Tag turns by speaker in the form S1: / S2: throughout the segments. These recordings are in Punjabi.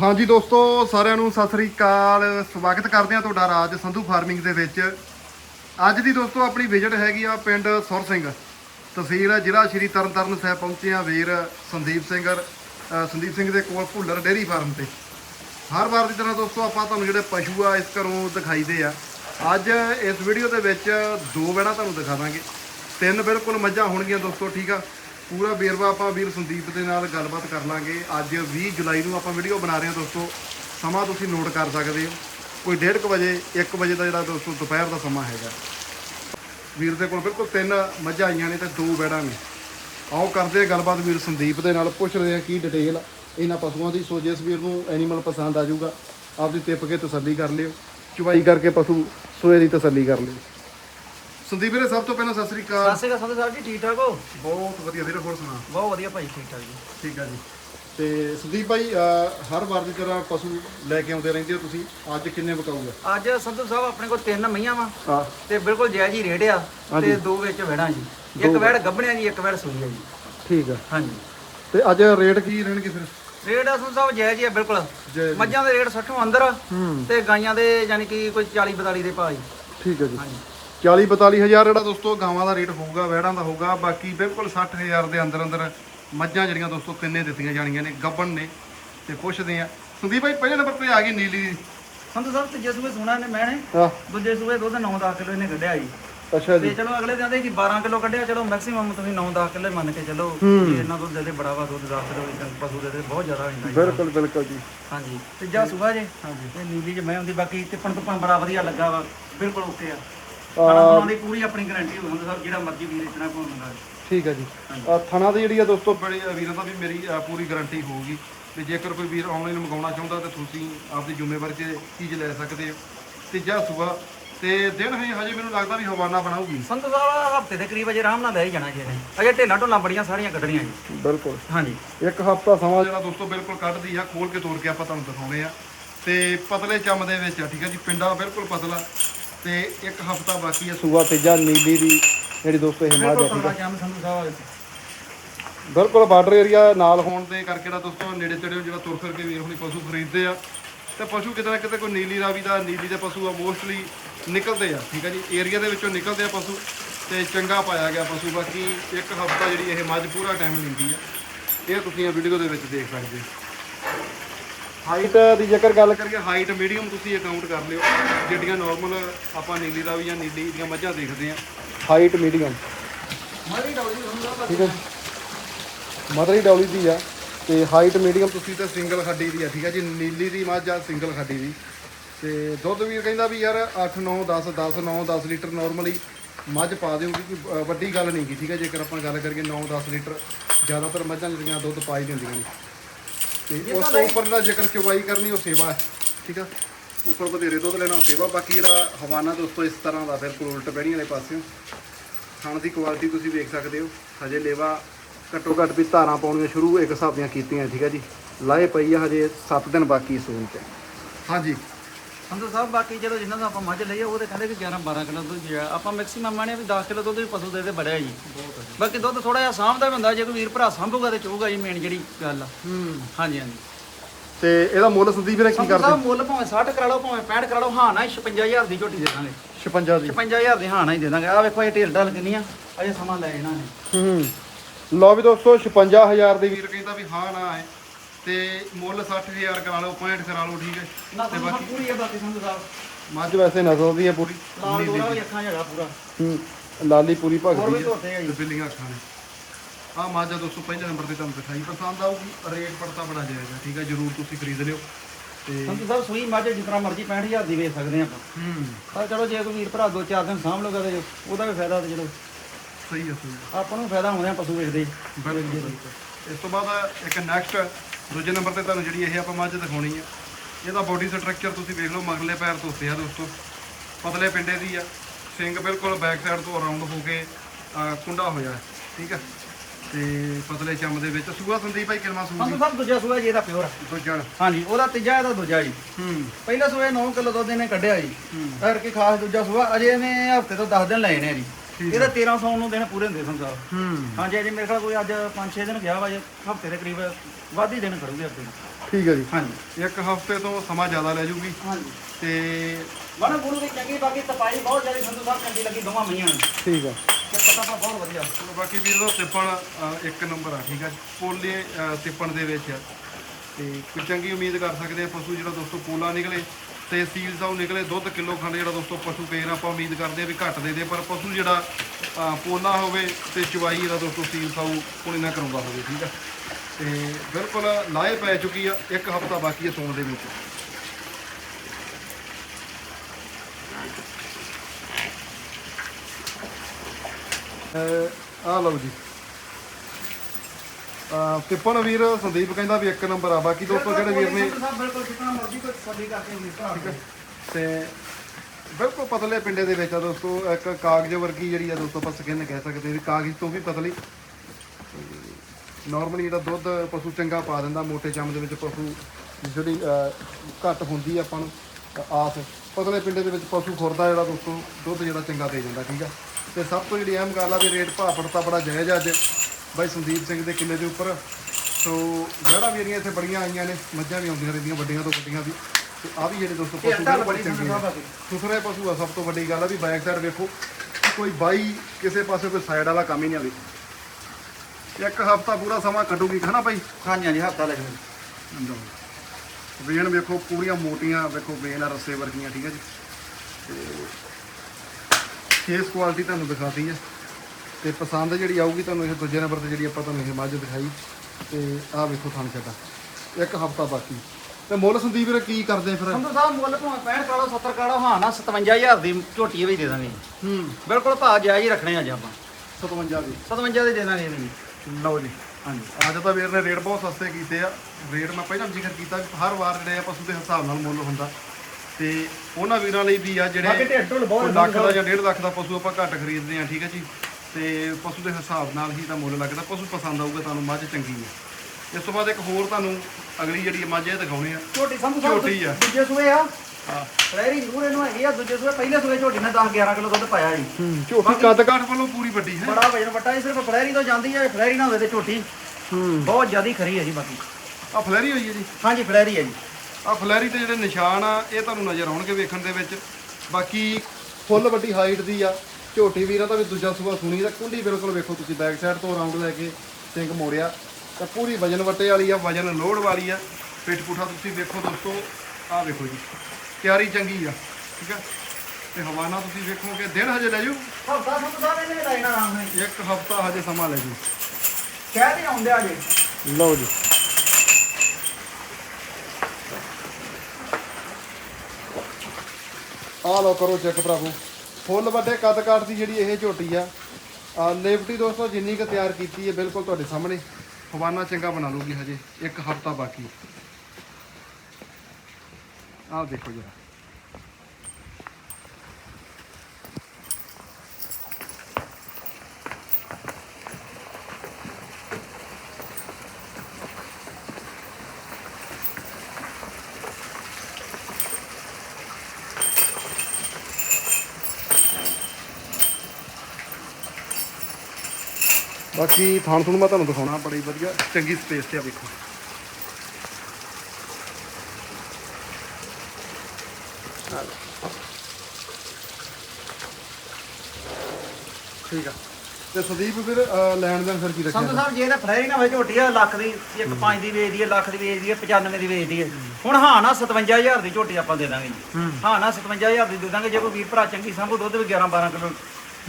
S1: ਹਾਂਜੀ ਦੋਸਤੋ, ਸਾਰਿਆਂ ਨੂੰ ਸਤਿ ਸ੍ਰੀ ਅਕਾਲ। ਸਵਾਗਤ ਕਰਦੇ ਹਾਂ ਤੁਹਾਡਾ ਰਾਜ ਸੰਧੂ ਫਾਰਮਿੰਗ ਦੇ ਵਿੱਚ। ਅੱਜ ਦੀ ਦੋਸਤੋ, ਆਪਣੀ ਵਿਜ਼ਿਟ ਹੈਗੀ ਆ ਪਿੰਡ ਸੁਰ ਸਿੰਘ। ਤਹਿਸੀਲ ਜ਼ਿਲ੍ਹਾ ਸ਼੍ਰੀ ਤਰਨਤਾਰਨ ਸਾਹਿਬ ਪਹੁੰਚੇ ਆ ਵੀਰ ਸੰਦੀਪ ਸਿੰਘ ਸੰਦੀਪ ਸਿੰਘ ਦੇ ਕੋਲ ਭੁੱਲਰ ਡੇਅਰੀ ਫਾਰਮ ਤੇ। ਹਰ ਵਾਰ ਦੀ ਤਰ੍ਹਾਂ ਦੋਸਤੋ, ਆਪਾਂ ਤੁਹਾਨੂੰ ਜਿਹੜੇ ਪਸ਼ੂ ਆ, ਇਸ ਘਰੋਂ ਦਿਖਾਈਦੇ ਆ। ਅੱਜ ਇਸ ਵੀਡੀਓ ਦੇ ਵਿੱਚ ਦੋ ਬੈਣਾ ਤੁਹਾਨੂੰ ਦਿਖਾਵਾਂਗੇ ਤਿੰਨ ਬਿਲਕੁਲ ਮੱਝਾਂ ਹੋਣਗੀਆਂ ਦੋਸਤੋ, ਠੀਕ ਆ? ਪੂਰਾ ਵੇਰਵਾ ਆਪਾਂ ਵੀਰ ਸੰਦੀਪ ਦੇ ਨਾਲ ਗੱਲਬਾਤ ਕਰ ਲਾਂਗੇ। ਅੱਜ 20 ਜੁਲਾਈ ਨੂੰ ਆਪਾਂ ਵੀਡੀਓ ਬਣਾ ਰਹੇ ਹਾਂ ਦੋਸਤੋ। ਸਮਾਂ ਤੁਸੀਂ ਨੋਟ ਕਰ ਸਕਦੇ ਹੋ। ਕੋਈ 1:30 ਵਜੇ 1 ਵਜੇ ਦਾ ਜਿਹੜਾ ਦੋਸਤੋ ਦੁਪਹਿਰ ਦਾ ਸਮਾਂ ਹੈਗਾ। ਵੀਰ ਦੇ ਕੋਲ ਬਿਲਕੁਲ ਤਿੰਨ ਮੱਝਾਂ ਆਈਆਂ ਨੇ ਤੇ ਦੋ ਬੈੜਾਂ ਨੇ। ਆਓ ਕਰਦੇ ਆ ਗੱਲਬਾਤ ਵੀਰ ਸੰਦੀਪ ਦੇ ਨਾਲ। ਪੁੱਛ ਰਹੇ ਹਾਂ ਕੀ ਡਿਟੇਲ ਇਹਨਾਂ ਪਸ਼ੂਆਂ ਦੀ। ਸੋ ਜਿਸ ਵੀਰ ਨੂੰ ਐਨੀਮਲ ਪਸੰਦ ਆ ਜਾਊਗਾ, ਆਪਦੀ ਟਿਪ ਕੇ ਤਸੱਲੀ ਕਰ ਲਿਓ। ਚੁਵਾਈ ਕਰਕੇ ਪਸ਼ੂ ਸੋਏ ਦੀ ਤਸੱਲੀ ਕਰ ਲਿਓ। ਸੰਦੀਪ ਵੀਰੇ ਸਭ ਤੋਂ ਪਹਿਲਾਂ ਸਤਿ ਸ੍ਰੀ ਅਕਾਲ।
S2: ਸਤਿ ਸ਼੍ਰੀ ਅਕਾਲ ਸੰਧੂ ਸਾਹਿਬ ਜੀ ਠੀਕ ਠਾਕ ਹੋ?
S1: ਬਹੁਤ ਵਧੀਆ ਵੀਰੇ ਹੋਰ ਸੁਣਾ।
S2: ਬਹੁਤ ਵਧੀਆ ਭਾਈ ਠੀਕ ਠਾਕ ਜੀ।
S1: ਠੀਕ ਆ ਜੀ। ਤੇ ਸੰਦੀਪ ਭਾਈ ਅਹ, ਹਰ ਵਾਰ ਦੀ ਤਰ੍ਹਾਂ ਪਸ਼ੂ ਲੈ ਕੇ ਆਉਂਦੇ ਰਹਿੰਦੇ ਹੋ ਤੁਸੀਂ? ਅੱਜ ਕਿੰਨੇ ਬਕਾਊਗਾ
S2: ਅੱਜ ਸੰਧੂ ਸਾਹਿਬ ਆਪਣੇ ਕੋਲ ਤਿੰਨ ਮਈਆਂ ਵਾ। ਤੇ ਬਿਲਕੁਲ ਜਾਇਜ਼ ਹੀ ਰੇਟ ਆ
S1: ਹਾਂਜੀ।
S2: ਤੇ ਦੋ ਵਿੱਚ ਵੜਾਂ ਜੀ। ਇੱਕ ਵੜ ਗੱਬਣਿਆ ਜੀ ਇੱਕ ਵੜ ਸੂਈ ਆ ਜੀ।
S1: ਠੀਕ ਆ।
S2: ਹਾਂਜੀ।
S1: ਤੇ ਅੱਜ ਰੇਟ ਕੀ ਰਹਿਣਗੇ ਫਿਰ?
S2: ਰੇਟ ਆ ਸੰਧੂ ਸਾਹਿਬ ਜਾਇਜ਼ ਹੀ ਆ ਬਿਲਕੁਲ।
S1: ਜੈ।
S2: ਮੱਝਾਂ ਦੇ ਰੇਟ 60 ਅੰਦਰ ਆ
S1: ਹੂੰ।
S2: ਤੇ ਗਾਈਆਂ ਦੇ ਯਾਨੀ ਕਿ ਕੋਈ 40 42 ਦੇ ਭਾਅ ਜੀ।
S1: ਠੀਕ ਹੈ ਜੀ।
S2: ਹਾਂਜੀ।
S1: 40 42 ਹਜ਼ਾਰ ਜਿਹੜਾ ਦੋਸਤੋ ਗਾਵਾਂ ਦਾ ਰੇਟ ਹੋਊਗਾ ਵਹਿੜਾਂ ਦਾ ਹੋਊਗਾ ਬਾਕੀ ਬਿਲਕੁਲ 60 ਹਜ਼ਾਰ ਦੇ ਅੰਦਰ ਅੰਦਰ ਮੱਝਾਂ ਜਿਹੜੀਆਂ ਦੋਸਤੋ ਤਿੰਨੇ ਦਿੱਤੀਆਂ ਜਾਣੀਆਂ ਨੇ ਗੱਬਣ ਨੇ ਤੇ ਪੁੱਛਦੇ ਆ ਸੰਦੀਪ ਭਾਈ ਪਹਿਲੇ ਨੰਬਰ ਤੇ ਆ ਗਈ ਨੀਲੀ ਦੀ।
S2: ਸੰਧੂ ਸਾਹਿਬ ਤੀਜੇ ਸੂਏ ਸੁਣਾ ਨੇ ਮੈਂ ਨੇ
S1: ਹਾਂ।
S2: ਦੂਜੇ ਸੂਏ ਦੁੱਧ 9-10 ਕਿਲੋ ਇਹਨੇ ਕੱਢਿਆ ਜੀ।
S1: ਅੱਛਾ
S2: ਤੇ
S1: ਜੀ
S2: ਚਲੋ ਅਗਲੇ ਦਿਨ ਦੇ ਕਿ 12 ਕਿਲੋ ਕੱਢਿਆ ਚਲੋ ਮੈਕਸਿਮਮ ਤੁਸੀਂ 9-10 ਕਿਲੋ ਮੰਨ ਕੇ ਚੱਲੋ। ਵੀ ਇਹਨਾਂ ਦੁੱਧ ਦੇ ਬੜਾ ਵਾ ਦੁੱਧ 10 ਕਿਲੋ ਇੱਕ ਪਸ਼ੂ ਦੇ ਬਹੁਤ ਜ਼ਿਆਦਾ ਹੋ ਜਾਂਦਾ ਜੀ।
S1: ਬਿਲਕੁਲ ਬਿਲਕੁਲ ਜੀ।
S2: ਹਾਂਜੀ। ਤੇ ਜਾ ਸੁਬਾ ਜੇ ਹਾਂਜੀ। ਤੇ ਨੀਲੀ ਜੇ ਮੈਂ ਹੁੰਦੀ ਬਾਕੀ ਤਿੱਪਣ ਤੁੱਪਣ ਬੜਾ ਵਧੀਆ ਲੱਗਾ ਵਾ ਬਿਲਕੁਲ ਓਕੇ ਆ। ਖਾਣਾ ਬਣਾਉਣ ਦੀ ਪੂਰੀ ਆਪਣੀ ਗਾਰੰਟੀ ਹੋਊ ਸਰ ਜਿਹੜਾ ਮਰਜ਼ੀ ਵੀਰ ਇਤਨਾ ਕੋਲ ਮੰਗਾ
S1: ਠੀਕ ਹੈ ਜੀ। ਥਣਾ ਦੀ ਜਿਹੜੀ ਆ ਦੋਸਤੋ ਬੜੇ ਵੀਰਾਂ ਦਾ ਵੀ ਮੇਰੀ ਪੂਰੀ ਗਾਰੰਟੀ ਹੋਊਗੀ ਤੇ ਜੇਕਰ ਕੋਈ ਵੀਰ ਆਨਲਾਈਨ ਮੰਗਾਉਣਾ ਚਾਹੁੰਦਾ ਤੇ ਤੁਸੀਂ ਆਪਦੀ ਜ਼ਿੰਮੇਵਾਰੀ 'ਚ ਚੀਜ਼ ਲੈ ਸਕਦੇ ਹੋ। ਤੀਜਾ ਸੂਆ ਤੇ ਦਿਨ ਹੈ ਹਜੇ ਮੈਨੂੰ ਲੱਗਦਾ ਵੀ ਹਵਾਨਾ ਬਣਾਉਗੀ
S2: ਸੰਤ ਸਾਹਿਬ ਹਫ਼ਤੇ ਦੇ ਕਰੀਬ ਅਜੇ ਆਰਾਮ ਨਾਲ ਲੈ ਹੀ ਜਾਣਾ ਜੀ ਇਹਨੇ। ਅਜੇ ਢੇਲਾ ਢੋਲਾ ਬੜੀਆਂ ਸਾਰੀਆਂ ਕੱਢਣੀਆਂ ਜੀ।
S1: ਬਿਲਕੁਲ।
S2: ਹਾਂਜੀ।
S1: ਇੱਕ ਹਫਤਾ ਸਮਾਂ ਜਿਹੜਾ ਦੋਸਤੋ ਬਿਲਕੁਲ ਕੱਢਦੀ ਆ ਖੋਲ ਕੇ ਤੋੜ ਕੇ ਆਪਾਂ ਤੁਹਾਨੂੰ ਦਿਖਾਉਣੇ ਆ। ਤੇ ਪਤਲੇ ਚਮ ਦੇ ਵਿੱਚ ਆ ਠੀਕ ਆ ਜੀ ਪਿੰਡਾ ਬਿਲਕੁਲ ਪਤਲਾ। ਤੇ ਇੱਕ ਹਫਤਾ ਬਾਕੀ ਆ ਸੂਆ ਤੀਜਾ ਨੀਲੀ ਦੀ ਜਿਹੜੀ ਦੋਸਤੋ ਇਹ ਆ
S2: ਬਿਲਕੁਲ ਸਾਹਿਬ
S1: ਬਿਲਕੁਲ ਬਾਰਡਰ ਏਰੀਆ ਨਾਲ ਹੋਣ ਦੇ ਕਰਕੇ ਦਾ ਦੋਸਤੋ ਨੇੜੇ ਤੇੜੇ ਜਿਹੜਾ ਤੁਰ ਫਿਰ ਕੇ ਵੀਰ ਹੁਣੀ ਪਸ਼ੂ ਖਰੀਦਦੇ ਆ। ਤੇ ਪਸ਼ੂ ਕਿਤੇ ਨਾ ਕਿਤੇ ਕੋਈ ਨੀਲੀ ਰਾਵੀ ਦਾ ਨੀਲੀ ਦੇ ਪਸ਼ੂ ਆ ਮੋਸਟਲੀ ਨਿਕਲਦੇ ਆ ਠੀਕ ਆ ਜੀ? ਏਰੀਆ ਦੇ ਵਿੱਚੋਂ ਨਿਕਲਦੇ ਆ ਪਸ਼ੂ ਤੇ ਚੰਗਾ ਪਾਇਆ ਗਿਆ ਪਸ਼ੂ। ਬਾਕੀ ਇੱਕ ਹਫਤਾ ਜਿਹੜੀ ਇਹ ਮੱਝ ਪੂਰਾ ਟਾਈਮ ਲੈਂਦੀ ਆ। ਇਹ ਤੁਸੀਂ ਇਹ ਵੀਡੀਓ ਦੇ ਵਿੱਚ ਦੇਖ ਸਕਦੇ ਹੋ। ਹਾਈਟ ਦੀ ਜੇਕਰ ਗੱਲ ਕਰੀਏ ਹਾਈਟ ਮੀਡੀਅਮ ਤੁਸੀਂ ਅਕਾਊਂਟ ਕਰ ਲਿਓ ਜਿਹੜੀਆਂ ਨਾਰਮਲ ਆਪਾਂ ਨੀਲੀ ਰਾਵੀ ਜਾਂ ਨੀਲੀ ਦੀਆਂ ਮੱਝਾਂ ਦੇਖਦੇ ਆ ਹਾਈਟ ਮੀਡੀਅਮ
S2: ਮਾਰੀ ਡੌਲੀ ਹੁੰਦਾ
S1: ਠੀਕ ਹੈ। ਮਦਰੀ ਡੌਲੀ ਦੀ ਆ ਤੇ ਹਾਈਟ ਮੀਡੀਅਮ ਤੁਸੀਂ ਤੇ ਸਿੰਗਲ ਖੱਡੀ ਦੀ ਆ ਠੀਕ ਹੈ ਜੀ? ਨੀਲੀ ਦੀ ਮੱਝ ਆ ਸਿੰਗਲ ਖੱਡੀ ਦੀ। ਤੇ ਦੁੱਧ ਵੀਰ ਕਹਿੰਦਾ ਵੀ ਯਾਰ 8 9 10 10 9 10 ਲੀਟਰ ਨਾਰਮਲੀ ਮੱਝ ਪਾ ਦਿਓਗੀ ਕਿ ਅ, ਵੱਡੀ ਗੱਲ ਨਹੀਂ ਗੀ ਠੀਕ ਹੈ? ਜੇਕਰ ਆਪਾਂ ਗੱਲ ਕਰੀਏ 9 10 ਲੀਟਰ ਜ਼ਿਆਦਾਤਰ ਮੱਝਾਂ ਜਿਹੜੀਆਂ ਦੁੱਧ ਪਾ ਹੀ ਦਿੰਦੀਆਂ ਨੇ। ਤੇ ਉਸ ਤੋਂ ਉੱਪਰ ਜਿਹੜਾ ਜੇਕਰ ਚਵਾਈ ਕਰਨੀ ਉਹ ਸੇਵਾ ਹੈ ਠੀਕ ਆ? ਉੱਪਰ ਵਧੇਰੇ ਦੁੱਧ ਲੈਣਾ ਉਹ ਸੇਵਾ ਬਾਕੀ ਜਿਹੜਾ ਹਵਾਨਾ ਦੋਸਤੋ ਇਸ ਤਰ੍ਹਾਂ ਦਾ ਬਿਲਕੁਲ ਉਲਟ ਬਹਿਣੀ ਵਾਲੇ ਪਾਸਿਓਂ। ਖਾਣ ਦੀ ਕੁਆਲਿਟੀ ਤੁਸੀਂ ਵੇਖ ਸਕਦੇ ਹੋ। ਹਜੇ ਲੇਵਾ ਘੱਟੋ ਘੱਟ ਵੀ ਧਾਰਾਂ ਪਾਉਣੀਆਂ ਸ਼ੁਰੂ ਇੱਕ ਹਿਸਾਬ ਦੀਆਂ ਕੀਤੀਆਂ ਠੀਕ ਹੈ ਜੀ। ਲਾਏ ਪਈ ਆ ਹਜੇ 7 ਦਿਨ ਬਾਕੀ ਸੂਣ ਤੇ। ਹਾਂਜੀ।
S2: ਸੰਤ ਸਾਹਿਬ ਬਾਕੀ ਜਦੋਂ ਜਿੰਨਾਂ ਦਾ ਆਪਾਂ ਮੱਝ ਲਈਏ ਉਹ ਤੇ ਕਹਿੰਦੇ ਕਿ 11 12 ਕਿਲੋ ਦੁੱਧ ਜਿਹੜਾ ਆਪਾਂ ਮੈਕਸਿਮਮ ਮਾਣੇ ਵੀ 10 ਕਿਲੋ ਦੁੱਧ ਵੀ ਪਸ਼ੂ ਦੇ ਦੇ ਬੜਿਆ ਜੀ। ਬਾਕੀ ਦੁੱਧ ਥੋੜਾ ਜਿਹਾ ਸਾਂਭਦਾ ਵੀ ਹੁੰਦਾ ਜੇ ਕੋਈ ਵੀਰ ਭਰਾ ਸਾਂਭੂਗਾ ਤੇ ਚੋਊਗਾ ਜੀ ਮੇਨ ਜਿਹੜੀ ਗੱਲ ਆ।
S1: ਹੂੰ।
S2: ਹਾਂਜੀ ਹਾਂਜੀ।
S1: ਤੇ ਇਹਦਾ ਮੁੱਲ ਸੰਦੀਪ ਵੀਰੇ ਕੀ ਕਰਦੇ?
S2: ਸਾਹਿਬ ਮੁੱਲ ਭਾਵੇਂ 60 ਕਰਾ ਲਓ ਭਾਵੇਂ 65 ਕਰਾ ਲਓ ਹਾਂ ਨਾ 56000 ਦੀ ਝੋਟੀ ਦੇ ਦਾਂਗੇ।
S1: 56 ਦੀ।
S2: 55000 ਦੀ ਹਾਂ ਨਾ ਹੀ ਦੇ ਦਾਂਗੇ। ਆ ਵੇਖੋ ਇਹ ਢੇਲ ਢਲ ਕਿੰਨੀ ਆ ਅਜੇ ਸਮਾਂ ਲੈ ਇਹਨਾਂ ਨੇ
S1: ਹੂੰ। ਲਓ ਵੀ ਦੋਸਤੋ 56000 ਦੀ ਵੀਰ ਕਹਿੰਦਾ ਵੀ ਹਾਂ ਨਾ ਹੈ ਤੇ ਮੁੱਲ 60000 ਕਰਾ ਲਓ 65 ਕਰਾ ਲਓ ਠੀਕ ਹੈ।
S2: ਤੇ ਬਾਕੀ ਪੂਰੀ ਹੈ ਬਾਕੀ ਸੰਤ ਸਾਹਿਬ
S1: ਮੱਝ ਵੈਸੇ ਨਸਲ ਦੀ ਹੈ ਪੂਰੀ।
S2: ਲਾਲ ਦੋਰਾ ਵੀ ਅੱਖਾਂ ਜਗਾ ਪੂਰਾ।
S1: ਹੂੰ ਲਾਲੀ ਪੂਰੀ
S2: ਹੋਰ
S1: ਭਗਦੀ
S2: ਵੀ
S1: ਹੈ।
S2: ਜੀ।
S1: ਤੇ ਬਿੱਲੀਆਂ ਅੱਖਾਂ ਨੇ ਆ ਆ ਦੋਸਤੋ ਪਹਿਲੇ ਨੰਬਰ ਤੇ ਤੁਹਾਨੂੰ ਦਿਖਾਈ। ਪਸੰਦ ਆਊਗੀ ਰੇਟ ਪੜਤਾ ਬੜਾ ਜਾਏਗਾ ਠੀਕ ਹੈ। ਜਰੂਰ ਤੁਸੀਂ ਖਰੀਦ ਲਿਓ। ਤੇ
S2: ਸੰਤ ਸਾਹਿਬ ਸੂਈ ਮੱਝ ਤਰ੍ਹਾਂ ਮਰਜ਼ੀ 65000 ਦੀ ਵੇਚ ਸਕਦੇ ਆਪਾਂ।
S1: ਹੂੰ।
S2: ਪਰ ਚਲੋ ਜੇ ਕੋਈ ਵੀਰ ਭਰਾ ਦੋ ਚਾਰ ਦਿਨ ਸਾਂਭ ਲਊਗਾ ਤੇ ਉਹਦਾ ਵੀ ਫਾਇਦਾ ਤੇ ਚਲੋ।
S1: ਸਹੀ ਹੈ ਸਹੀ ਹੈ।
S2: ਆਪਾਂ ਨੂੰ ਫਾਇਦਾ ਹੋਣਾ ਪਸ਼ੂ ਵੇਚਦੇ। ਹੀ।
S1: ਬਿਲਕੁਲ ਬਿਲਕੁਲ। ਇਸ ਤੋਂ ਬਾਅਦ ਇੱਕ ਨੈਕਸਟ ਦੂਜੇ ਨੰਬਰ ਤੇ ਤੁਹਾਨੂੰ ਜਿਹੜੀ ਇਹ ਆਪਾਂ ਮੱਝ ਦਿਖਾਉਣੀ ਆ ਇਹਦਾ ਬੋਡੀ ਸਟਰਕਚਰ ਤੁਸੀਂ ਵੇਖ ਲਓ ਮਗਰਲੇ ਪੈਰ ਧੋਤੇ ਆ ਦੋਸਤੋ। ਪਤਲੇ ਪਿੰਡੇ ਦੀ ਆ ਸਿੰਗ ਬਿਲਕੁਲ ਬੈਕ ਸਾਈਡ ਤੋਂ ਰਾਉਂਡ ਹੋ ਕੇ ਕੁੰਡਾ ਹੋਇਆ ਠੀਕ ਆ? ਤੇ ਪਤਲੇ ਚੰਮ ਦੇ ਵਿੱਚ ਸੂਆ ਸੰਦੀਪ ਭਾਈ ਕਿਲਮਾ
S2: ਸੰਤ
S1: ਸੂਗੀ
S2: ਸਾਹਿਬ ਦੂਜਾ ਸੂਆ ਜੀ ਇਹਦਾ ਪਿਓਰ
S1: ਦੂਜਾ।
S2: ਹਾਂਜੀ ਉਹਦਾ ਤੀਜਾ ਇਹਦਾ ਦੂਜਾ ਜੀ।
S1: ਹੂੰ।
S2: ਪਹਿਲਾ ਸੂਆ 9 ਕਿਲੋ ਦੁੱਧ ਇਹਨੇ ਕੱਢਿਆ ਜੀ। ਕਰਕੇ ਖਾਸ ਦੂਜਾ ਸੂਆ ਅਜੇ ਇਹਨੇ ਹਫ਼ਤੇ ਤੋਂ 10 ਦਿਨ ਲਏ ਨੇ ਜੀ। ਇਹਦਾ 1300 ਨੂੰ ਦਿਨ ਪੂਰੇ ਹੁੰਦੇ ਸਾਹਿਬ
S1: ਹੂੰ।
S2: ਹਾਂਜੀ ਅਜੇ ਮੇਰੇ ਖਿਆਲ ਕੋਈ ਅੱਜ 5-6 ਦਿਨ ਗਿਆ ਵਾ ਜੇ ਹਫ਼ਤੇ ਦੇ ਕਰੀਬ ਵੱਧ ਹੀ ਦਿਨ ਖੜੂਗੇ ਅੱਗੇ।
S1: ਠੀਕ ਹੈ ਜੀ।
S2: ਹਾਂਜੀ।
S1: ਇੱਕ ਹਫ਼ਤੇ ਤੋਂ ਸਮਾਂ ਜ਼ਿਆਦਾ ਲੈ ਜੂਗੀ।
S2: ਹਾਂਜੀ।
S1: ਤੇ
S2: ਬੜਾ ਗੁਰੂ ਦੀ ਚੰਗੀ ਬਾਕੀ ਤਪਾਈ ਬਹੁਤ ਜ਼ਿਆਦਾ ਸੰਧੂ ਸਾਹਿਬ ਚੰਗੀ ਲੱਗੀ ਦੋਵਾਂ ਮਈਆਂ ਨੂੰ।
S1: ਠੀਕ ਆ
S2: ਤੇ ਪਤਾ ਤਾਂ ਬਹੁਤ ਵਧੀਆ।
S1: ਚਲੋ ਬਾਕੀ ਵੀਰ ਦਾ ਤਿੱਪਣ ਇੱਕ ਨੰਬਰ ਆ ਠੀਕ ਆ ਪੋਲੇ ਤਿੱਪਣ ਦੇ ਵਿੱਚ ਆ। ਤੇ ਕੋਈ ਚੰਗੀ ਉਮੀਦ ਕਰ ਸਕਦੇ ਆ ਪਸ਼ੂ ਜਿਹੜਾ ਦੋਸਤੋ ਪੋਲਾ ਨਿਕਲੇ। ਤੇ ਸੀਲ ਤੋਂ ਨਿਕਲੇ ਦੁੱਧ ਕਿਲੋ ਖੰਡ ਜਿਹੜਾ ਦੋਸਤੋ ਪਸ਼ੂ ਪੇਰ ਆਪਾਂ ਉਮੀਦ ਕਰਦੇ ਆ ਵੀ ਘੱਟ ਦੇ ਦੇ ਪਰ ਪਸ਼ੂ ਜਿਹੜਾ ਅ, ਪੋਲਾ ਹੋਵੇ ਤੇ ਚਵਾਈ ਜਿਹੜਾ ਦੋਸਤੋ ਸੀਲ ਸਾਊ ਕੋਣੀ ਨਾ ਕਰਾਉਂਦਾ ਹੋਵੇ ਠੀਕ ਆ? ਤੇ ਬਿਲਕੁਲ ਲਾਏ ਪੈ ਚੁੱਕੀ ਆ ਇੱਕ ਹਫਤਾ ਬਾਕੀ ਆ ਸੌਣ ਦੇ ਵਿੱਚ। ਆ ਲਓ ਜੀ। ਤਿੱਪਣ ਵੀਰ ਸੰਦੀਪ ਕਹਿੰਦਾ ਵੀ ਇੱਕ ਨੰਬਰ ਆ ਬਾਕੀ ਦੋਸਤੋ ਜਿਹੜੇ ਵੀਰ ਨੇ
S2: ਸੰਧੂ ਸਾਹਿਬ ਬਿਲਕੁਲ ਜਿੱਦਾਂ ਮਰਜ਼ੀ ਕੋਈ ਸੱਦੀ ਕਰਕੇ ਵੀਰ ਭਰਾ ਕੇ
S1: ਤੇ ਬਿਲਕੁਲ ਪਤਲੇ ਪਿੰਡੇ ਦੇ ਵਿੱਚ ਆ ਦੋਸਤੋ ਇੱਕ ਕਾਗਜ਼ ਵਰਗੀ ਜਿਹੜੀ ਆ ਦੋਸਤੋ ਆਪਾਂ ਸਕਿਨ ਕਹਿ ਸਕਦੇ ਵੀ ਕਾਗਜ਼ ਤੋਂ ਵੀ ਪਤਲੀ। ਨਾਰਮਲੀ ਜਿਹੜਾ ਦੁੱਧ ਪਸ਼ੂ ਚੰਗਾ ਪਾ ਦਿੰਦਾ ਮੋਟੇ ਚਮ ਦੇ ਵਿੱਚ ਪਸ਼ੂ ਜਿਹੜੀ ਘੱਟ ਹੁੰਦੀ ਆਪਾਂ ਨੂੰ ਆਸ। ਪਤਲੇ ਪਿੰਡੇ ਦੇ ਵਿੱਚ ਪਸ਼ੂ ਖੁਰਦਾ ਜਿਹੜਾ ਦੋਸਤੋ ਦੁੱਧ ਜਿਹੜਾ ਚੰਗਾ ਦੇ ਜਾਂਦਾ ਠੀਕ ਆ। ਤੇ ਸਭ ਤੋਂ ਜਿਹੜੀ ਅਹਿਮ ਗੱਲ ਆ ਵੀ ਰੇਟ ਭਾਅ ਤਾਂ ਬੜਾ ਜਾਇਜ਼ ਆ ਅੱਜ। ਬਾਈ ਸੰਦੀਪ ਸਿੰਘ ਦੇ ਕਿੱਲੇ ਦੇ ਉੱਪਰ। ਸੋ ਜਿਹੜਾ ਵੀਰੀਆਂ ਇੱਥੇ ਬੜੀਆਂ ਆਈਆਂ ਨੇ ਮੱਝਾਂ ਵੀ ਆਉਂਦੀਆਂ ਰਹਿੰਦੀਆਂ ਵੱਡੀਆਂ ਤੋਂ ਵੱਡੀਆਂ ਵੀ। ਤੇ ਆ ਵੀ ਜਿਹੜੇ ਦੋਸਤੋ ਪਸ਼ੂ
S2: ਬੜੀ
S1: ਚੰਗੇ
S2: ਸੰਧੂ
S1: ਆ
S2: ਸਾਹਿਬ ਆ ਗਈ
S1: ਦੂਸਰੇ ਪਸ਼ੂ ਆ ਸਭ ਤੋਂ ਵੱਡੀ ਗੱਲ ਆ ਵੀ ਬੈਕ ਸਾਈਡ ਵੇਖੋ ਕੋਈ ਬਾਈ ਕਿਸੇ ਪਾਸੇ ਕੋਈ ਸਾਈਡ ਵਾਲਾ ਕੰਮ ਹੀ ਨਹੀਂ ਆਵੇ ਇੱਕ ਹਫਤਾ ਪੂਰਾ ਸਮਾਂ ਕੱਢੂਗੀ ਹਨਾ ਭਾਈ
S2: ਹਾਂਜੀ ਹਾਂਜੀ ਹਫਤਾ ਲੱਗਣਾ।
S1: ਵੇਨ ਵੇਖੋ ਪੂਰੀਆਂ ਮੋਟੀਆਂ ਵੇਖੋ ਵੇਨ ਆ ਰੱਸੇ ਵਰਗੀਆਂ ਠੀਕ ਹੈ ਜੀ। ਤੇ ਫੇਸ ਕੁਆਲਿਟੀ ਤੁਹਾਨੂੰ ਦਿਖਾਤੀ ਹੈ ਤੇ ਪਸੰਦ ਜਿਹੜੀ ਆਊਗੀ ਤੁਹਾਨੂੰ ਇਹ ਦੂਜੇ ਨੰਬਰ ਤੇ ਜਿਹੜੀ ਆਪਾਂ ਤੁਹਾਨੂੰ ਇਹ ਮੱਝ ਦਿਖਾਈ। ਤੇ ਆਹ ਵੇਖੋ ਥਣ ਚੱਡਾ ਇੱਕ ਹਫਤਾ ਬਾਕੀ। ਤੇ ਮੁੱਲ ਸੰਦੀਪ ਵੀਰ ਕੀ ਕਰਦੇ ਫਿਰ?
S2: ਸੰਧੂ ਸਾਹਿਬ ਮੁੱਲ ਭਾਵੇਂ 65 ਕਾੜਾ 70 ਕਾੜਾ ਹਾਂ ਨਾ 57000 ਦੀ ਝੋਟੀ ਵੀ ਦੇ ਦਾਂਗੇ।
S1: ਹੂੰ।
S2: ਬਿਲਕੁਲ ਭਾਅ ਜਾਇਜ਼ ਹੀ ਰੱਖਣੇ ਅੱਜ ਆਪਾਂ।
S1: 57 ਦੀ।
S2: 57 ਦੇ ਦੇ ਦਾਂਗੇ ਵੀ
S1: ਲਓ ਜੀ।
S2: ਹਾਂਜੀ।
S1: ਅੱਜ ਤਾਂ ਵੀਰ ਨੇ ਰੇਟ ਬਹੁਤ ਸਸਤੇ ਕੀਤੇ ਆ। ਰੇਟ ਮੈਂ ਪਹਿਲਾਂ ਜ਼ਿਕਰ ਕੀਤਾ ਹਰ ਵਾਰ ਜਿਹੜੇ ਆ ਪਸ਼ੂ ਦੇ ਹਿਸਾਬ ਨਾਲ ਮੁੱਲ ਹੁੰਦਾ। ਤੇ ਉਹਨਾਂ ਵੀਰਾਂ ਲਈ ਵੀ ਆ ਜਿਹੜੇ ਲੱਖ ਦਾ ਜਾਂ 1.5 ਲੱਖ ਦਾ ਪਸ਼ੂ ਆਪਾਂ ਘੱਟ ਖਰੀਦਦੇ ਆ ਠੀਕ ਹੈ ਜੀ? ਤੇ ਪਸ਼ੂ ਦੇ ਹਿਸਾਬ ਨਾਲ ਹੀ ਤਾਂ ਮੁੱਲ ਲੱਗਦਾ ਪਸ਼ੂ ਪਸੰਦ ਆਊਗਾ ਤੁਹਾਨੂੰ ਮੱਝ ਚੰਗੀ ਹੈ ਇਸ ਤੋਂ ਬਾਅਦ ਇੱਕ ਹੋਰ ਤੁਹਾਨੂੰ ਅਗਲੀ ਜਿਹੜੀ ਮੱਝ ਇਹ ਦਿਖਾਉਣੀ ਆ।
S2: ਝੋਟੀ ਸੰਧੂ ਸਾਹਿਬ
S1: ਝੋਟੀ ਆ।
S2: ਦੂਜੇ ਸੂਏ ਆ।
S1: ਹਾਂ।
S2: ਫਰੈਰੀ ਜ਼ਰੂਰ ਇਹਨੂੰ ਹੈਗੀ ਆ ਦੂਜੇ ਸੂਏ ਪਹਿਲੇ ਸੂਏ ਝੋਟੀ ਨੇ 10 11 ਕਿਲੋ ਦੁੱਧ ਪਾਇਆ ਜੀ।
S1: ਝੋਟੀ ਕੱਦ ਕਾਠ ਵੱਲੋਂ ਪੂਰੀ ਵੱਡੀ ਹੈ।
S2: ਬੜਾ ਵਜਨ ਵੱਟਾ ਜੀ ਸਿਰਫ ਫਰੈਰੀ ਤੋਂ ਜਾਂਦੀ ਹੈ ਫਰੈਰੀ ਨਾ ਹੋਵੇ ਤੇ ਝੋਟੀ।
S1: ਹੂੰ।
S2: ਬਹੁਤ ਜ਼ਿਆਦੀ ਖਰੀ ਹੈ ਜੀ ਬਾਕੀ।
S1: ਆ ਫਲੈਰੀ ਹੋਈ ਹੈ ਜੀ?
S2: ਹਾਂਜੀ ਫਰੈਰੀ ਹੈ ਜੀ।
S1: ਆ ਫਲੈਰੀ ਤੇ ਜਿਹੜੇ ਨਿਸ਼ਾਨ ਆ ਇਹ ਤੁਹਾਨੂੰ ਨਜ਼ਰ ਆਉਣਗੇ ਵੇਖਣ ਦੇ ਵਿੱਚ। ਬਾਕੀ ਫੁੱਲ ਵੱਡੀ ਹਾਈਟ ਦੀ ਆ। ਝੋਟੀ ਵੀਰਾਂ ਦਾ ਵੀ ਦੂਜਾ ਸੂਆ ਸੁਣੀ ਦਾ ਕੁੰਡੀ ਬਿਲਕੁਲ ਵੇਖੋ ਤੁਸੀਂ ਬੈਕ ਸਾਈਡ ਤੋਂ ਰਾਉਂਡ ਲੈ ਕੇ ਸਿੰਗ ਮੋੜਿਆ। ਤਾਂ ਪੂਰੀ ਵਜਨ ਵੱਟੇ ਵਾਲੀ ਆ ਵਜਨ ਲੋਡ ਵਾਲੀ ਆ ਪਿੱਠ ਪੁੱਠਾ ਤੁਸੀਂ ਵੇਖੋ ਦੋਸਤੋ ਆ ਵੇਖੋ ਜੀ ਤਿਆਰੀ ਚੰਗੀ ਆ ਠੀਕ ਆ? ਤੇ ਹਵਾਨਾ ਤੁਸੀਂ ਵੇਖੋਗੇ ਦਿਨ ਹਜੇ ਲੈ ਜੂ
S2: ਹਫਤਾ ਆਰਾਮ ਨਾਲ
S1: ਇੱਕ ਹਫਤਾ ਹਜੇ ਸਮਾਂ ਲੈ ਜੂ
S2: ਕਹਿ ਤੇ ਆਉਂਦੇ ਆ ਜੀ
S1: ਲਓ ਜੀ। ਆ ਲਓ ਕਰੋ ਚੈੱਕ ਭਰਾਵੋ। ਫੁੱਲ ਵੱਡੇ ਕੱਦ ਕਾਠ ਦੀ ਜਿਹੜੀ ਇਹ ਝੋਟੀ ਆ ਆ ਲੇਵਟੀ ਦੋਸਤੋ, ਜਿੰਨੀ ਕੁ ਤਿਆਰ ਕੀਤੀ ਹੈ, ਬਿਲਕੁਲ ਤੁਹਾਡੇ ਸਾਹਮਣੇ। ਹਵਾਨਾ ਚੰਗਾ ਬਣਾ ਲੂਗੀ ਹਜੇ, ਇੱਕ ਹਫਤਾ ਬਾਕੀ। ਆਹ ਦੇਖੋ ਜਰਾ। ਬਾਕੀ ਥਾਣ ਥੂਣ ਮੈਂ ਤੁਹਾਨੂੰ ਦਿਖਾਉਣਾ ਬੜੀ ਵਧੀਆ ਚੰਗੀ ਸਪੇਸ ਤੇ ਆ ਵੇਖੋ। ਠੀਕ ਆ। ਤੇ ਸੰਦੀਪ ਫਿਰ ਅਹ, ਲੈਣ ਦੇਣ ਫਿਰ ਕੀ ਰੱਖਿਆ?
S2: ਸੰਧੂ ਸਾਹਿਬ ਜੇ ਇਹਦਾ ਫਰੈਰੀ ਨਾ ਹੋਵੇ ਝੋਟੀ ਆ ਲੱਖ ਦੀ ਇੱਕ ਪੰਜ ਦੀ ਵੇਚਦੀ ਹੈ ਲੱਖ ਦੀ ਵੇਚਦੀ ਹੈ 95 ਦੀ ਵੇਚਦੀ ਹੈ ਹੁਣ ਹਾਂ ਨਾ 57000 ਦੀ ਝੋਟੀ ਆਪਾਂ ਦੇ ਦਾਂਗੇ ਜੀ।
S1: ਹੂੰ।
S2: ਹਾਂ ਨਾ 57000 ਦੀ ਦੇ ਦਾਂਗੇ ਜੇ ਕੋਈ ਵੀਰ ਭਰਾ ਚੰਗੀ ਸੰਭੂ ਦੁੱਧ ਵੀ 11 12 ਕਿਲੋ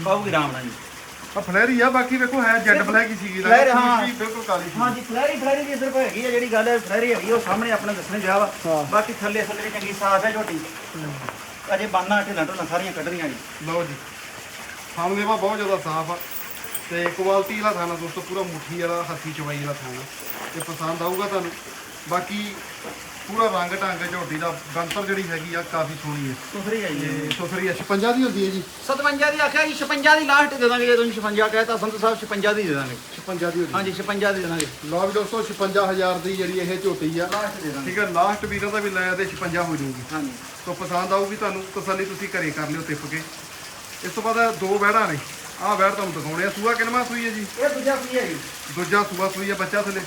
S2: ਪਾਊਗੀ ਆਰਾਮ ਨਾਲ ਜੀ।
S1: ਆ ਫਲੈਰੀ ਆ ਬਾਕੀ ਵੇਖੋ ਹੈ ਜੈਡ ਬਲੈਕ ਹੀ ਸੀਗੀ। ਦਾ
S2: ਫਲੈਰੀ, ਹਾਂ।
S1: ਬਿਲਕੁਲ ਕਾਲੀ ਸੀ।
S2: ਹਾਂਜੀ ਫਲੈਰੀ ਫਲੈਰੀ ਦੀ ਸਿਰਫ ਹੈਗੀ ਆ ਜਿਹੜੀ ਗੱਲ ਹੈ ਫਲੈਰੀ ਹੈਗੀ ਉਹ ਸਾਹਮਣੇ ਆਪਣੇ ਦੱਸਣੇ ਗਿਆ ਵਾ।
S1: ਹਾਂ।
S2: ਬਾਕੀ ਥੱਲੇ ਥੱਲੇ ਚੰਗੀ ਸਾਫ਼ ਹੈ ਝੋਟੀ। ਅਜੇ ਬਾਨਾ ਢਿੱਲਾਂ ਢੋਲਾਂ ਸਾਰੀਆਂ ਕੱਢਣੀਆਂ ਜੀ।
S1: ਲਓ ਜੀ ਸਾਹਮਣੇ ਵਾ ਬਹੁਤ ਜ਼ਿਆਦਾ ਸਾਫ਼ ਆ। ਤੇ ਕੁਆਲਿਟੀ ਵਾਲਾ ਥਾਣਾ ਦੋਸਤੋ ਪੂਰਾ ਮੁੱਠੀ ਵਾਲਾ ਹੱਥੀ ਚਵਾਈ ਵਾਲਾ ਥਾਣਾ ਤੇ ਪਸੰਦ ਆਊਗਾ ਤੁਹਾਨੂੰ। ਬਾਕੀ ਪੂਰਾ ਰੰਗ ਢੰਗ ਝੋਟੀ ਦਾ ਗੰਤਰ ਜਿਹੜੀ ਹੈਗੀ ਆ ਕਾਫੀ ਸੋਹਣੀ ਹੈ।
S2: ਸੁਥਰੀ ਹੈ ਜੀ।
S1: ਤੇ ਸੁਥਰੀ 56 ਦੀ ਹੁੰਦੀ ਹੈ ਜੀ।
S2: 57 ਦੀ ਆਖਿਆ ਜੀ 56 ਦੀ ਲਾਸਟ ਦੇ ਦਾਂਗੇ ਜੇ ਤੁਸੀਂ 56 ਕਹਿਤਾ ਸੰਤ ਸਾਹਿਬ 56 ਦੀ ਦੇ ਦਾਂਗੇ।
S1: 56 ਦੀ ਹੁੰਦੀ
S2: ਹਾਂਜੀ 56 ਦੀ ਦੇ ਦਾਂਗੇ।
S1: ਲਓ ਵੀ ਦੋਸਤੋ 56000 ਦੀ ਜਿਹੜੀ ਇਹ ਝੋਟੀ ਆ
S2: ਲਾਸਟ ਦੇ ਦਾਂਗੇ।
S1: ਠੀਕ ਹੈ ਲਾਸਟ ਵੀਰਾਂ ਦਾ ਵੀ ਲੈ ਤੇ 56 ਹੋ ਜਾਊਗੀ।
S2: ਹਾਂਜੀ।
S1: ਤੋਂ ਪਸੰਦ ਆਊਗੀ ਤੁਹਾਨੂੰ ਤਸੱਲੀ ਤੁਸੀਂ ਘਰੇ ਕਰ ਲਿਓ ਟਿਪ ਕੇ। ਇਸ ਤੋਂ ਬਾਅਦ ਦੋ ਬੈੜਾਂ ਨੇ। ਆਹ ਵੈੜ ਤੁਹਾਨੂੰ ਦਿਖਾਉਣੇ ਆ। ਸੂਆ ਕਿੰਨਵਾਂ ਸੂਈ ਹੈ ਜੀ?
S2: ਇਹ ਦੂਜਾ ਕੀ ਹੈ ਜੀ।
S1: ਦੂਜਾ ਸੂਆ ਸੂਈ ਹੈ ਬੱਚਾ ਥੱਲੇ।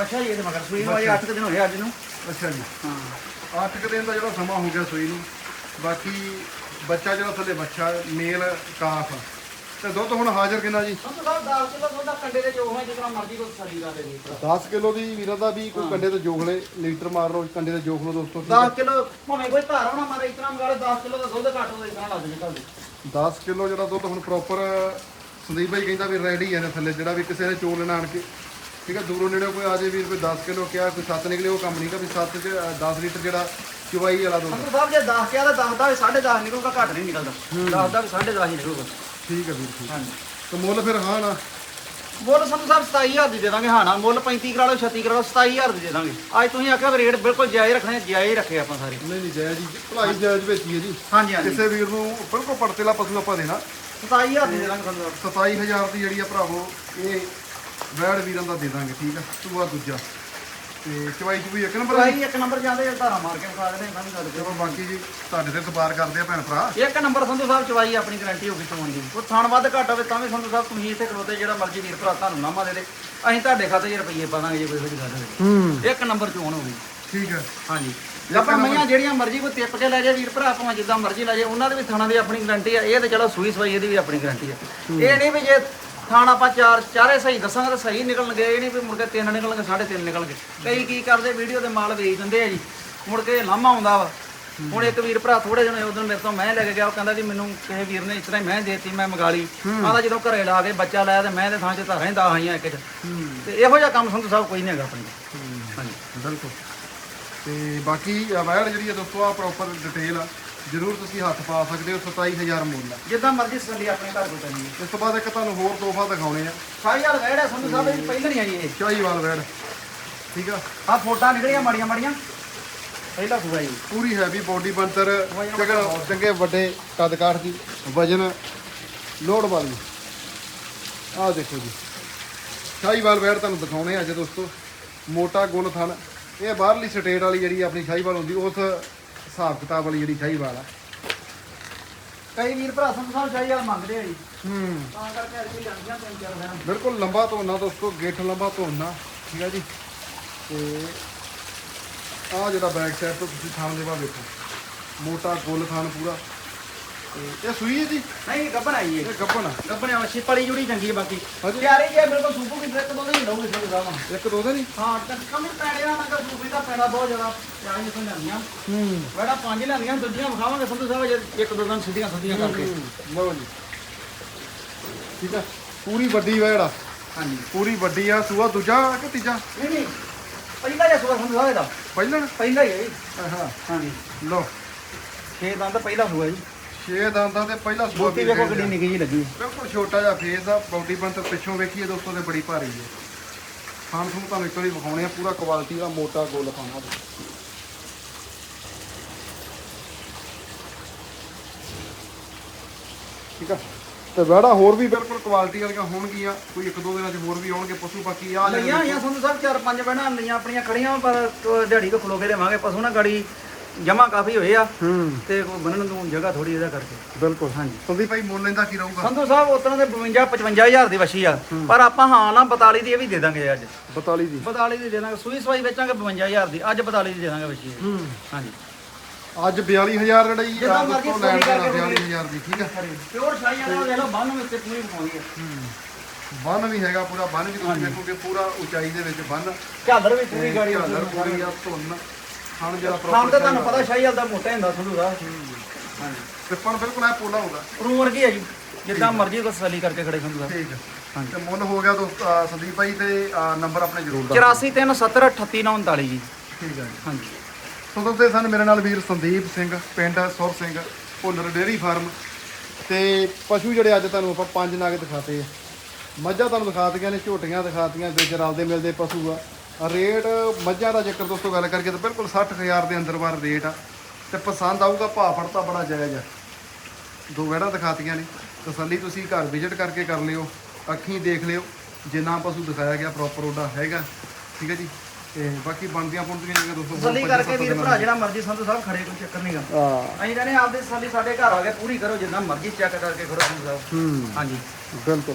S2: ਅੱਛਾ ਜੀ ਇਹਦੇ ਮਗਰ ਸੂਈ ਨੂੰ ਅਜੇ 8 ਦਿਨ ਹੋਏ ਅੱਜ ਨੂੰ।
S1: ਅੱਛਾ ਜੀ।
S2: ਹਾਂ।
S1: 8 ਦਿਨ ਦਾ ਜਿਹੜਾ ਸਮਾਂ ਹੋ ਗਿਆ ਸੂਈ ਨੂੰ ਬਾਕੀ ਬੱਚਾ ਜਿਹੜਾ ਥੱਲੇ ਬੱਚਾ ਮੇਲ ਕਾਫ ਤੇ ਦੁੱਧ ਹੁਣ ਹਾਜ਼ਰ ਕਿੰਨਾ ਜੀ?
S2: 10 ਕਿਲੋ ਦੁੱਧ ਦਾ ਕੰਡੇ ਦੇ ਜੋ ਹੋਏ ਜਿਤਨਾ ਮਰਜ਼ੀ ਕੋਈ ਸਰੀ ਲਾ ਦੇ ਜੀ
S1: 10 ਕਿਲੋ ਦੀ ਵੀਰਾਂ ਦਾ ਵੀ ਕੋਈ ਕੰਡੇ ਤੇ ਜੋਖ ਲੈ ਲੀਟਰ ਮਾਰ ਲਓ ਕੰਡੇ ਤੇ ਲਓ ਦੋਸਤੋ
S2: 10 ਕਿਲੋ ਭਾਵੇਂ ਕੋਈ ਧਾਰ ਹੋਣਾ ਮਾਰੇ ਇਤਨਾ ਮਗਾਲੇ 10 ਕਿਲੋ ਦਾ ਦੁੱਧ ਘੱਟ ਹੋਵੇ ਇਤਨਾ ਲੱਗ ਜੇ ਕੱਲ
S1: 10 ਕਿਲੋ ਜਿਹੜਾ ਦੁੱਧ ਹੁਣ ਪ੍ਰੋਪਰ ਸੰਦੀਪ ਭਾਈ ਕਹਿੰਦਾ ਵੀ ਰੈਡੀ ਹੈ ਨੇ ਥੱਲੇ ਜਿਹੜਾ ਵੀ ਕਿਸੇ ਨੇ ਚੋਲ ਲੈਣਾ ਆਣ ਕੇ। ਠੀਕ ਹੈ ਦੂਰੋਂ ਨੇੜੇ ਕੋਈ ਆ ਜੇ ਵੀਰ ਕੋਈ 10 ਕਿਲੋ ਕਿਹਾ ਕੋਈ 7 ਨਿਕਲੇ ਉਹ ਕੰਮ ਨਹੀਂ ਕਾ ਵੀ 7 ਚ 10 ਲੀਟਰ ਜਿਹੜਾ ਚੁਵਾਈ ਵਾਲਾ
S2: ਸੰਤ ਸਾਹਿਬ ਜੇ 10 ਕਿਹਾ ਤਾਂ 10 ਦਾ ਵੀ 10.5 ਨਿਕਲੂਗਾ ਘੱਟ ਨਹੀਂ ਨਿਕਲਦਾ। 10 ਦਾ ਵੀ 10.5 ਹੀ ਨਿਕਲੂਗਾ।
S1: ਠੀਕ ਹੈ ਵੀਰ ਠੀਕ
S2: ਹਾਂਜੀ।
S1: ਤੇ ਮੁੱਲ ਫਿਰ ਹਾਂ ਨਾ?
S2: ਮੁੱਲ ਸੰਤ ਸਾਹਿਬ 27000 ਦੀ ਦੇ ਦਾਂਗੇ ਹਾਂ ਨਾ। ਮੁੱਲ 35 ਕਰਾ ਲਓ 36 ਕਰਾ ਲਓ 27000 ਦੀ ਦੇ ਦਾਂਗੇ। ਅੱਜ ਤੁਸੀਂ ਆਖਿਆ ਰੇਟ ਬਿਲਕੁਲ ਜਾਇਜ਼ ਰੱਖਣੇ ਜਾਇਜ਼ ਰੱਖੇ ਆਪਾਂ ਸਾਰੇ।
S1: ਨਹੀਂ ਨਹੀਂ ਜਾਇਜ਼ ਜੀ ਭਲਾਈ ਜਾਇਜ਼ ਵਿੱਚ ਹੀ ਹੈ ਜੀ।
S2: ਹਾਂਜੀ ਹਾਂਜੀ।
S1: ਕਿਸੇ ਵੀਰ ਨੂੰ ਬਿਲਕੁਲ ਪੜਤੇਲਾ ਪਸ਼ੂ ਆਪਾਂ ਦੇਣਾ।
S2: 27000 ਦੀ ਦੇ ਦਾਂਗੇ ਸੰਤ ਸਾਹਿਬ
S1: 27000 ਦੀ ਜਿਹੜੀ ਆ ਭਰਾਵੋ ਇਹ ਵੈੜ ਵੀਰਾਂ ਦਾ ਦੇ ਦਾਂਗੇ ਠੀਕ ਆ? ਦੂਜਾ। ਤੇ ਚਵਾਈ ਚੁਈ ਇੱਕ ਨੰਬਰ ਆ ਜੀ?
S2: ਭਾਈ ਇੱਕ ਨੰਬਰ ਜਾਂਦੇ ਜੇ ਧਾਰਾ ਮਾਰ ਕੇ ਵਿਖਾ ਦੇਣੇ ਸਾਨੂੰ ਗੱਲ
S1: ਚਲੋ ਬਾਕੀ ਜੀ ਤੁਹਾਡੇ ਤੇ ਸਪਾਰ ਕਰਦੇ ਆ ਭੈਣ ਭਰਾ।
S2: ਇੱਕ ਨੰਬਰ ਸੰਧੂ ਸਾਹਿਬ ਚਵਾਈ ਆਪਣੀ ਗਾਰੰਟੀ ਹੋ ਗਈ ਚੋਣ ਦੀ। ਉਹ ਥਾਣ ਵੱਧ ਘੱਟ ਹੋਵੇ ਤਾਂ ਵੀ ਸੰਧੂ ਸਾਹਿਬ ਤੁਸੀਂ ਇੱਥੇ ਖਲੋਤੇ ਜਿਹੜਾ ਮਰਜ਼ੀ ਵੀਰ ਭਰਾ ਤੁਹਾਨੂੰ ਨਾਮਾ ਦੇ ਦੇ। ਅਸੀਂ ਤੁਹਾਡੇ ਖਾਤੇ 'ਚ ਰੁਪਈਏ ਪਾ ਦਾਂਗੇ ਜੇ ਕੋਈ ਹੋਈ ਗੱਲ ਹੋਵੇ।
S1: ਹੂੰ।
S2: ਇੱਕ ਨੰਬਰ ਚੋਣ ਹੋਊਗੀ
S1: ਠੀਕ ਹੈ
S2: ਹਾਂਜੀ। ਆਪਾਂ ਮਈਆਂ ਜਿਹੜੀਆਂ ਮਰਜ਼ੀ ਕੋਈ ਟਿੱਪ ਕੇ ਲੈ ਜਾਏ ਵੀਰ ਭਰਾ ਭਾਵੇਂ ਜਿੱਦਾਂ ਮਰਜ਼ੀ ਲੈ ਜਾਏ ਉਹਨਾਂ ਦੇ ਵੀ ਥਾਣਾ ਦੀ ਆਪਣੀ ਗਾਰੰਟੀ ਆ ਇਹ ਤੇ ਚਲੋ ਸੂਈ ਸਵਾਈ ਇਹਦੀ ਵੀ ਆਪਣੀ ਗਾਰੰਟੀ ਆ। ਇਹ ਨਹੀਂ ਵੀ ਜੇ ਥਾਣ ਆਪਾਂ ਚਾਰ ਚਾਰੇ ਸਹੀ ਦੱਸਾਂਗੇ ਤਾਂ ਸਹੀ ਨਿਕਲਣਗੇ ਇਹ ਨਹੀਂ ਵੀ ਮੁੜ ਕੇ ਤਿੰਨ ਨਿਕਲਣਗੇ ਸਾਢੇ ਤਿੰਨ ਨਿਕਲਣਗੇ। ਕਈ ਕੀ ਕਰਦੇ ਵੀਡੀਓ ਦੇ ਮਾਲ ਵੇਚ ਦਿੰਦੇ ਆ ਜੀ। ਮੁੜ ਕੇ ਲਾਮਾ ਆਉਂਦਾ ਵਾ। ਹੁਣ ਇੱਕ ਵੀਰ ਭਰਾ ਥੋੜੇ ਦਿਨ ਉਦੋਂ ਮੇਰੇ ਤੋਂ ਮੈਂ ਲੈ ਕੇ ਗਿਆ ਉਹ ਕਹਿੰਦਾ ਜੀ ਮੈਨੂੰ ਕਿਸੇ ਵੀਰ ਨੇ ਇਸ ਤਰ੍ਹਾਂ ਹੀ ਮੈਂ ਦੇਤੀ ਮੈਂ ਮੰਗਾ ਲਈ। ਆਂਦਾ ਜਦੋਂ ਘਰੇ ਲਾ ਕੇ ਬੱਚਾ ਲਾਇਆ ਤੇ ਮੈਂ ਦੇ ਥਾਂ 'ਚ ਧਾਰਾਂ ਹੀ ਦਾ ਆਈਆਂ ਇੱਕ 'ਚ। ਤੇ ਇਹੋ ਜਿਹਾ ਕੰਮ ਸੰਧੂ ਸਾਹਿਬ ਕੋਈ ਨਹੀਂ ਹੈਗਾ ਆਪਣੇ। ਹਾਂਜੀ।
S1: ਬਿਲਕੁਲ। ਤੇ ਬਾਕੀ ਵੈੜ ਜਿਹੜੀ ਆ ਦੋਸਤੋ ਆ ਪ੍ਰੋਪਰ ਡਿਟੇਲ ਆ। ਜਰੂਰ ਤੁਸੀਂ ਹੱਥ ਪਾ ਸਕਦੇ ਹੋ 27000 ਮੁੱਲ ਆ
S2: ਜਿੱਦਾਂ ਮਰਜ਼ੀ ਸੱਲੀ ਆਪਣੇ ਘਰ ਕੋਲ ਹੈ
S1: ਇਸ ਤੋਂ ਬਾਅਦ ਇੱਕ ਤੁਹਾਨੂੰ ਹੋਰ ਤੋਹਫਾ ਦਿਖਾਉਣੇ ਆ।
S2: ਸਾਰੀ ਹਾਲ ਵੈੜ ਹੈ ਸੰਧੂ ਸਾਹਿਬ ਇਹ ਪਹਿਲਾਂ ਨਹੀਂ ਆਈ ਇਹ।
S1: ਸ਼ਾਹੀਵਾਲ ਵੈੜ ਠੀਕ ਆ?
S2: ਆ ਫੋਟਾਂ ਨਿਕਲੀਆਂ ਮਾੜੀਆਂ ਮਾੜੀਆਂ। ਪਹਿਲਾ ਸੂਆ ਜੀ।
S1: ਪੂਰੀ ਹੈਵੀ ਬੋਡੀ ਬੰਤਰ ਚੰਗੇ ਚੰਗੇ ਵੱਡੇ ਕੱਦ ਕਾਠ ਦੀ ਵਜਨ ਲੋਡ ਵਾਲੀ ਆਹ ਦੇਖੋ ਜੀ। ਸ਼ਾਹੀਵਾਲ ਵੈੜ ਤੁਹਾਨੂੰ ਦਿਖਾਉਣੇ ਆ ਅੱਜ ਦੋਸਤੋ। ਮੋਟਾ ਗੁਣ ਥਣ। ਇਹ ਬਾਹਰਲੀ ਸਟੇਟ ਵਾਲੀ ਜਿਹੜੀ ਆਪਣੀ ਸ਼ਾਹੀਵਾਲ ਹੁੰਦੀ ਉਸ ਹਿਸਾਬ ਕਿਤਾਬ ਵਾਲੀ ਜਿਹੜੀ ਸ਼ਾਹੀਵਾਲ ਆ।
S2: ਕਈ ਵੀਰ ਭਰਾ ਸੰਧੂ ਸਾਹਿਬ ਚਾਹੀ ਵਾਲਾ ਮੰਗਦੇ ਆ ਜੀ।
S1: ਹੂੰ।
S2: ਤਾਂ ਕਰਕੇ ਅੱਜ ਵੀ ਜਾਂਦੀਆਂ ਤਿੰਨ ਚਾਰ ਦਿਨ
S1: ਬਿਲਕੁਲ ਲੰਬਾ ਧੋਣਾ ਦੋਸਤੋ ਗਿੱਠ ਲੰਬਾ ਧੋਣਾ ਠੀਕ ਹੈ ਜੀ? ਤੇ ਆਹ ਜਿਹੜਾ ਬੈਕ ਸਾਈਡ ਤੋਂ ਤੁਸੀਂ ਥਾਣ ਦੇ ਵਾ ਵੇਖੋ। ਮੋਟਾ ਗੁੱਲ ਥਾਣ ਪੂਰਾ। ਤੇ ਇਹ ਸੂਈ ਹੈ ਜੀ?
S2: ਨਹੀਂ ਗੱਬਣ ਆਈ ਇਹ।
S1: ਇਹ ਗੱਪਣ ਆ।
S2: ਗੱਬਣ ਆ ਛਿਪੜੀ ਜੁੜੀ ਚੰਗੀ ਹੈ ਬਾਕੀ।
S1: ਹਾਂਜੀ।
S2: ਪਿਆਰੀ ਜੀ ਹੈ, ਬਿਲਕੁਲ ਸੂਪੂ ਦੀ ਇੱਕ ਦੋ ਦਿਨ ਲਊਗੀ ਸੰਧੂ ਸਾਹਿਬ
S1: ਇੱਕ ਦੋ ਦਿਨ ਹੀ?
S2: ਹਾਂ ਤਾਂ ਕਮੀ ਪੈਣੇ ਆ ਨਗਰ ਸੂਪੀ ਦਾ ਪੈਣਾ ਬਹੁਤ ਜ਼ਿਆਦਾ। ਪਿਆਰੀ ਜਿਹਾ ਲੈਣੀਆਂ
S1: ਹੂੰ।
S2: ਵੜਾ ਪੰਜ ਲੈਣੀਆਂ ਦੂਜੀਆਂ ਵਿਖਾਵਾਂਗੇ ਸੰਧੂ ਸਾਹਿਬ ਜੇ ਇੱਕ ਦੋ ਦਿਨ ਸਿੱਧੀਆਂ ਸਿੱਧੀਆਂ ਕਰਕੇ।
S1: ਲਓ ਜੀ। ਠੀਕ ਆ? ਪੂਰੀ ਵੱਡੀ ਵਾ ਜਿਹੜਾ।
S2: ਹਾਂਜੀ।
S1: ਪੂਰੀ ਵੱਡੀ ਆ ਸੂਆ ਦੂਜਾ ਕਿ ਤੀਜਾ?
S2: ਨਹੀਂ ਨਹੀਂ ਪਹਿਲਾ ਜਿਹਾ ਸੂਆ ਸੰਧੂ ਸਾਹਿਬ ਇਹਦਾ
S1: ਪਹਿਲਣ
S2: ਪਹਿਲਾ ਹੀ ਹੈ ਹਾਂਜੀ।
S1: ਲਓ।
S2: ਛੇ ਦੰਦ ਪਹਿਲਾ ਸੂਆ ਜੀ।
S1: ਛੇ ਦੰਦਾਂ ਤੇ ਪਹਿਲਾ ਸੂਆ
S2: ਬੋਤੀ ਵੇਖੋ ਕਿੰਨੀ ਨਿੱਕੀ ਜੀ ਲੱਗੀ।
S1: ਬਿਲਕੁਲ ਛੋਟਾ ਜਿਹਾ ਫੇਸ ਆ ਬਾਡੀ ਬੰਤਰ ਪਿੱਛੋਂ ਵੇਖੀਏ ਦੋਸਤੋ ਤੇ ਬੜੀ ਭਾਰੀ ਹੈ। ਖਾਣ ਨੂੰ ਤੁਹਾਨੂੰ ਇੱਕ ਵਾਰੀ ਵਿਖਾਉਣੇ ਆ ਪੂਰਾ ਕੁਆਲਿਟੀ ਦਾ ਮੋਟਾ ਗੋਲ ਖਾਣਾ ਠੀਕ ਆ? ਤੇ ਵੜਾ ਹੋਰ ਵੀ ਬਿਲਕੁਲ ਕੁਆਲਿਟੀ ਵਾਲੀਆਂ ਹੋਣਗੀਆਂ ਕੋਈ ਇੱਕ ਦੋ ਦਿਨਾਂ ਚ ਹੋਰ ਵੀ ਆਉਣਗੇ ਪਸ਼ੂ ਬਾਕੀ ਆ
S2: ਲਈਆਂ ਆਈਆਂ ਸੰਧੂ ਸਾਹਿਬ ਚਾਰ ਪੰਜ ਬਹਿਣਾ ਲਈਆਂ ਆਪਣੀਆਂ ਖੜੀਆਂ ਪਰ ਦਿਹਾੜੀ ਕੋ ਖਲੋ ਕੇ ਦੇਵਾਂਗੇ ਪਸ਼ੂ ਨਾ ਗਾੜੀ ਜਮਾ ਕਾਫੀ ਹੋਏ ਆ
S1: ਹੂੰ।
S2: ਤੇ ਕੋਈ ਬੰਨਣ ਨੂੰ ਜਗ੍ਹਾ ਥੋੜੀ ਇਹਦਾ ਕਰਕੇ।
S1: ਬਿਲਕੁਲ। ਹਾਂਜੀ। ਸੰਦੀਪ ਭਾਈ ਮੁੱਲ ਲੈਂਦਾ ਕੀ ਰਹੂਗਾ?
S2: ਸੰਧੂ ਸਾਹਿਬ ਉਤਰਾਂ ਦੇ 52 55000 ਦੀ ਵਸ਼ੀ ਆ। ਪਰ ਆਪਾਂ ਹਾਂ ਨਾ 42 ਦੀ ਇਹ ਵੀ ਦੇ ਦਾਂਗੇ ਅੱਜ।
S1: 42 ਦੀ।
S2: 42 ਦੀ ਦੇ ਦਾਂਗੇ। ਸੂਈ ਸਵਾਈ ਵੇਚਾਂਗੇ 52000 ਦੀ। ਅੱਜ 42 ਦੀ ਦੇ ਦਾਂਗੇ ਵਸ਼ੀ
S1: ਹੂੰ।
S2: ਹਾਂਜੀ।
S1: ਅੱਜ 42000 ਜਿਹੜੀ
S2: ਜਿੱਦਾਂ
S1: ਆ
S2: ਮਰਜ਼ੀ
S1: ਦੋਸਤੋ ਲੈਣ
S2: ਸੋਨੀ ਕਰਕੇ
S1: 42000 ਦੀ ਠੀਕ ਆ?
S2: ਪਿਓਰ ਸ਼ਾਹੀ ਵਾਲਾ ਦੇਖ ਲਓ ਬੰਨ ਵਿੱਚ ਪੂਰੀ ਵਿਖਾਉਂਦੀ ਆ।
S1: ਬੰਨ ਵੀ ਹੈਗਾ ਪੂਰਾ ਬੰਨ ਵੀ ਤੁਸੀਂ ਦੇਖੋਗੇ ਪੂਰਾ ਉਚਾਈ ਦੇ ਵਿੱਚ ਬੰਨ।
S2: ਝਾਲਰ ਵੀ ਪੂਰੀ ਗਾੜੀ
S1: ਝਾਲਰ ਪੂਰੀ ਆ। ਧੁੰਨ। ਖਾਣ ਜਿਹੜਾ
S2: ਖਾਣ ਤੇ ਤੁਹਾਨੂੰ ਪਤਾ ਸ਼ਾਹੀ ਵਾਲਾ ਦਾ ਮੋਟਾ ਹੁੰਦਾ ਸੰਧੂ ਸਾਹਿਬ ਹਾਂਜੀ।
S1: ਸਿੱਪਣ ਬਿਲਕੁਲ ਐ ਪੋਲਾ ਹੋਊਗਾ
S2: ਰੂ ਵਰਗੀ ਹੈ ਜੀ? ਜਿੱਦਾਂ ਮਰਜ਼ੀ ਕੋ ਸਲੀ ਕਰਕੇ ਖੜੇ ਸੰਧੂ ਸਾਹਿਬ
S1: ਠੀਕ ਹੈ।
S2: ਹਾਂਜੀ।
S1: ਤੇ ਮੁੱਲ ਹੋ ਗਿਆ ਦੋਸਤ ਅਹ ਸੰਦੀਪ ਭਾਈ ਤੇ ਅਹ ਨੰਬਰ ਆਪਣੇ ਜ਼ਰੂਰ ਦੱਸ
S2: 8437838939 ਜੀ।
S1: ਠੀਕ ਹੈ ਜੀ।
S2: ਹਾਂਜੀ।
S1: ਸੋ ਦੋਸਤੋ ਸਨ ਮੇਰੇ ਨਾਲ ਵੀਰ ਸੰਦੀਪ ਸਿੰਘ ਪਿੰਡ ਸੁਰ ਸਿੰਘ ਭੁੱਲਰ ਡੇਅਰੀ ਫਾਰਮ। ਤੇ ਪਸ਼ੂ ਜਿਹੜੇ ਅੱਜ ਤੁਹਾਨੂੰ ਆਪਾਂ ਪੰਜ ਨਾਗ ਦਿਖਾਤੇ ਆ। ਮੱਝਾਂ ਤੁਹਾਨੂੰ ਦਿਖਾਤੀਆਂ ਨੇ ਝੋਟੀਆਂ ਦਿਖਾਤੀਆਂ ਵਿੱਚ ਰਲਦੇ ਮਿਲਦੇ ਪਸ਼ੂ ਆ। ਰੇਟ ਮੱਝਾਂ ਦਾ ਜੇਕਰ ਦੋਸਤੋ ਗੱਲ ਕਰਕੇ ਤਾਂ ਬਿਲਕੁਲ 60000 ਦੇ ਅੰਦਰ ਬਾਹਰ ਰੇਟ ਆ। ਤੇ ਪਸੰਦ ਆਊਗਾ ਭਾਅ ਫੜਤਾ ਬੜਾ ਜਾਇਜ਼ ਆ। ਦੋ ਵਹਿੜਾਂ ਦਿਖਾਤੀਆਂ ਨੇ। ਤਸੱਲੀ ਤੁਸੀਂ ਘਰ ਵਿਜ਼ਿਟ ਕਰਕੇ ਕਰ ਲਿਓ ਅੱਖੀਂ ਦੇਖ ਲਿਓ। ਜਿੰਨਾ ਆਪਾਂ ਤੁਹਾਨੂੰ ਦਿਖਾਇਆ ਗਿਆ ਪ੍ਰੋਪਰ ਉਹਦਾ ਹੈਗਾ। ਠੀਕ ਹੈ ਜੀ? ਤੇ ਬਾਕੀ ਬਣਦੀਆਂ ਪੁੰਦੀਆਂ ਜਿਹੜੀਆਂ ਦੋਸਤੋ ਸਲੀ
S2: ਕਰਕੇ ਵੀਰ ਭਰਾ ਜਿਹੜਾ ਮਰਜ਼ੀ ਸੰਤ ਸਾਹਿਬ ਖੜੇ ਕੋਈ ਚੱਕਰ ਨਹੀਂਗਾ
S1: ਹਾਂ।
S2: ਅਸੀਂ ਕਹਿੰਦੇ ਆਪਦੇ ਸਲੀ ਸਾਡੇ ਘਰ ਆ ਕੇ ਪੂਰੀ ਕਰੋ ਜਿੰਨਾ ਮਰਜ਼ੀ ਚੈੱਕ ਕਰਕੇ ਕਰੋ ਸੰਤ ਸਾਹਿਬ ਹਾਂਜੀ।
S1: ਬਿਲਕੁਲ।